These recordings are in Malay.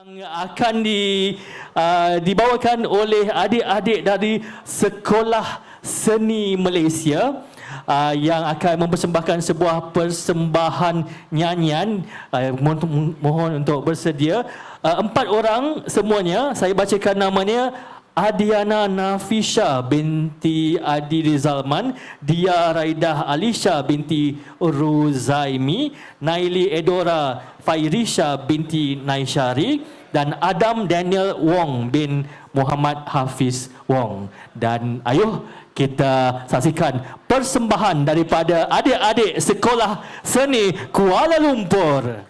akan di uh, dibawakan oleh adik-adik dari Sekolah Seni Malaysia uh, yang akan mempersembahkan sebuah persembahan nyanyian. Uh, mohon, mohon untuk bersedia. Uh, empat orang semuanya saya bacakan namanya Adiana Nafisha binti Adi Rizalman, Dia Raidah Alisha binti Ruzaimi, Naili Edora Fairisha binti Naisyari dan Adam Daniel Wong bin Muhammad Hafiz Wong. Dan ayuh kita saksikan persembahan daripada adik-adik Sekolah Seni Kuala Lumpur.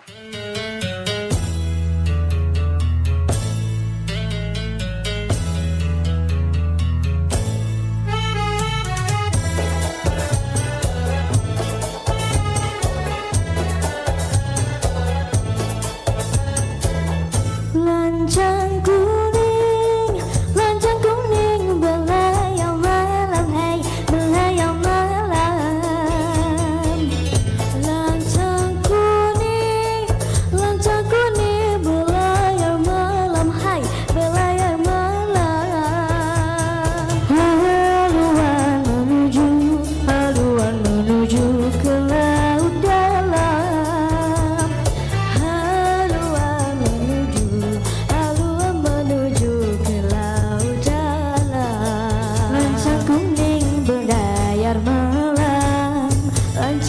真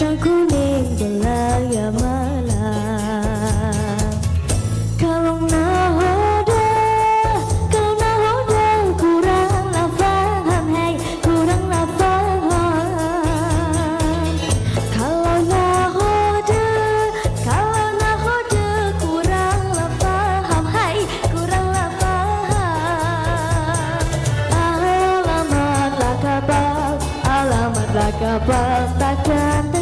kacang kuning belaya malam Kalung nahoda, kau nahoda Kurang lah faham, hey, kurang lah faham Kalau nahoda, kalau nahoda Kurang lah faham, hey, kurang lah faham Alamatlah kapal, alamatlah kapal Takkan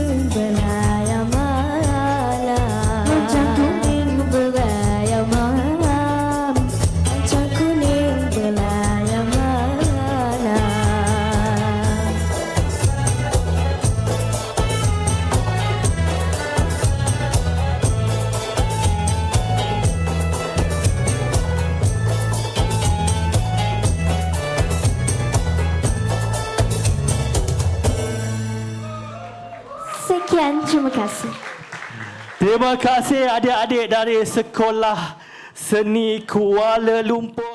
Sekian, terima kasih. Terima kasih adik-adik dari Sekolah Seni Kuala Lumpur.